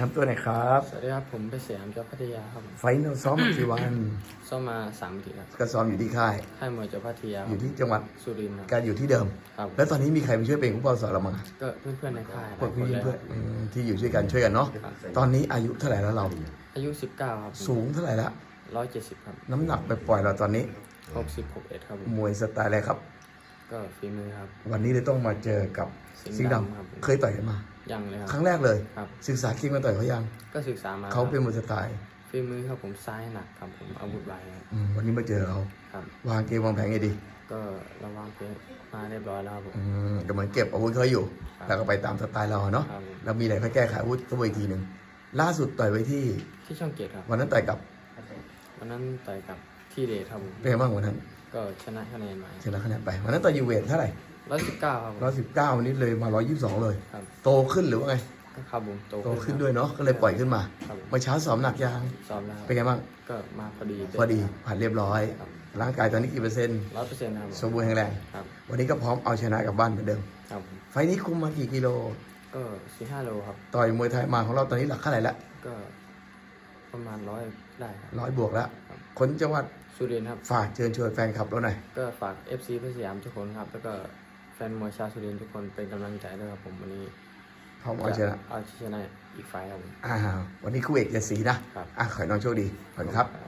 ทำตัวไหนอยครับ สวัสดีครับ ผมเป็นเสียามจากพัทยาครับผมไฟนอลซ้อมมากี่วันซ้อมมาสามอาทิตย์ครับก็ซ้อมอยู่ที่ค่ายค่ายมวยจากพัทยาอยู่ที่จังหวัดสุรินทร์ครับการอยู่ที่เดิม ครับ แล้วตอนนี้มีใครมาช่วยเป็นผู้ปกครองสอนเรามั้งก็เพื่อนๆในค่ายพวกพี่หลายคเพื่อนลยๆอืมที่อยู่ช่วยกันช่วยกันเนาะครับตอนนี้อายุเท่าไหร่แล้วเรา อายุสิบเก้าครับสูงเท่าไหร่ละร้อยเจ็ดสิบครับน้ำหนักไปปล่อยๆเราตอนนี้หกสิบหกเอ็ดครับผมมวยสไตล์อะไรครับ ก็ฝีมือครับ วันนี้เลยต้องมาเจอกับสิสิงงห์ห์ดำครับดำเคยต่อยกันมา ยังเลยคครัรั้บงแรกเลย ครับ ศึกษาคิงมาต่อยเขายัง ก็ศึกษามาเขาเป็นครับมวยสไตล์ฝีมือครับผมซ้ายหนักครับผมอาวุธไวครับอืมวันนี้มาเจอเขาครับ วางเกมวางแผนไงดี ก็ระวังเพลมาเรียบร้อยแล้วครับผม อืมก็เหมือนเก็บอาวุธเขาอยู่ ครับแล้วก็ไปตามสไตล์เราอะเนาะครับผมแล้วมีอะไรค่อยแก้ไขอาวุธตัวอีกทีหนึ่งล่าสุดต่อยไว้ที่ที่ช่องเกียรติครับ วันนั้นต่อยกับวันนั้นต่อยกับที่เดชครับผมเป็นไงบ้างวันนั้น ก็ชนะคะแนนมาชนะคะแนนไปวันนั้นต่อยยูเวทเท่าไหร่ร้อยสิบเก้าครับผมร้อยสิบเก้าวันนี้เลยมาร้อยยี่สิบสองเลย ครับ โตขึ้นหรือว่าไงก็ครับผมโตโตขึ้นครับด้วยเนาะก็เลยปล่อยขึ้นมาครับผมเมื่อเช้าซ้อมหนักยางซ้อมแล้วครับเป็นไงบ้างก็มาพอดีพอดีผ่านเรียบร้อยครับร่างกายตอนนี้กี่เปอร์เซ็นต์ร้อยเปอร์เซ็นต์ครับสมบูรณ์แข็งแรงครับวันนี้ก็พร้อมเอาชนะกลับบ้านเหมือนเดิมครับผมไฟล์นี้คุมมากี่กิโล ก็สี่ห้าโลครับต่อยมวยไทยมาของเราตอนนี้หลักเท่าไหร่ละก็ประมาณร้อยได้ครับร้อยบวกแล้วครับคนจังหวัด สุรินทร์ครับ ฝากเชิญชวนแฟนคลับเราหน่อย ก็ฝาก FC เพชรสยามทุกคนครับ แล้วก็แฟนมวยชาวสุรินทร์ทุกคนเป็นกำลังใจด้วยครับผมวันนี้พร้อมเอาชนะเอาชนะอีกไฟล์ครับผมอ่าวันนี้คู่เอกเจ็ดสีนะครับ อะขอให้น้องโชคดีขอบคุณครับครับ